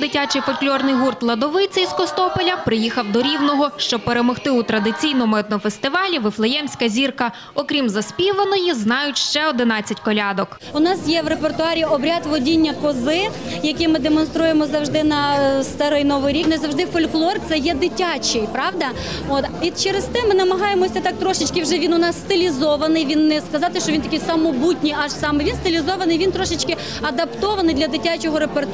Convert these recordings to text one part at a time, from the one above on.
дитячий фольклорний гурт Ладовиця із Костополя приїхав до Рівного, щоб перемогти у традиційному етнофестивалі Вифлеємська зірка. Окрім заспіваної, знають ще 11 колядок. У нас є в репертуарі обряд водіння кози, який ми демонструємо завжди на е, старий новий рік. Не завжди фольклор це є дитячий, правда? От і через те ми намагаємося так трошечки. Вже він у нас стилізований. Він не сказати, що він такий самобутній, аж саме він стилізований. Він трошечки адаптований для дитячого репертуару.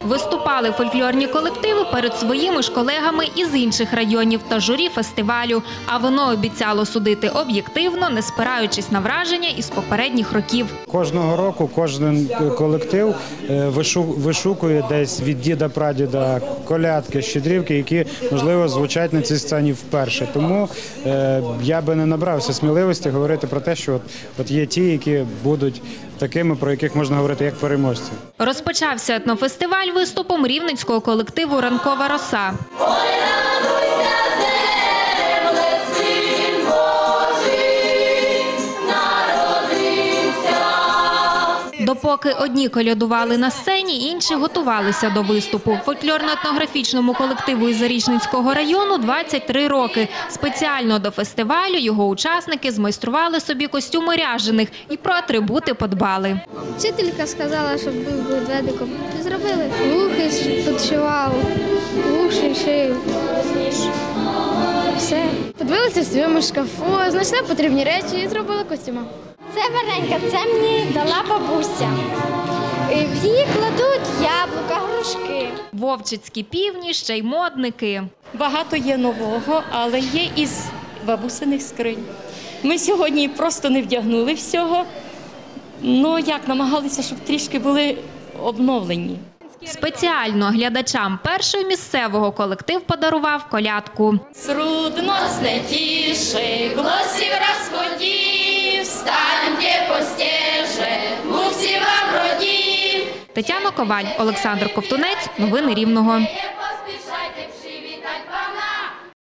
Виступали фольклорні колективи перед своїми ж колегами із інших районів та журі фестивалю. А воно обіцяло судити об'єктивно, не спираючись на враження із попередніх років. Кожного року кожен колектив е, вишу- вишукує десь від діда прадіда колядки, щедрівки, які можливо звучать на цій сцені вперше. Тому е, я би не набрався сміливості говорити про те, що от, от є ті, які будуть такими, про яких можна говорити як переможці. Розпочався етнофестиваль виступом рівненського колективу Ранкова роса. Допоки одні колядували на сцені, інші готувалися до виступу. Фольклорно-етнографічному колективу із Зарічненського району 23 роки. Спеціально до фестивалю його учасники змайстрували собі костюми ряжених і про атрибути подбали. Вчителька сказала, щоб був ведмедиком. Зробили. Вухи підшивав, уші шив. Все. Подивилися в своєму шкафу, знайшли потрібні речі і зробили костюма. Це варенька, це мені дала бабуся. В її кладуть яблука, грушки. Вовчицькі півні, ще й модники. Багато є нового, але є із бабусиних скринь. Ми сьогодні просто не вдягнули всього. Ну як намагалися, щоб трішки були обновлені. Спеціально глядачам першого місцевого колектив подарував колядку. Сруднос не тіше, глосів розходів, станьте постеже, мусі вам родів. Тетяна Коваль, Олександр Ковтунець. Новини Рівного.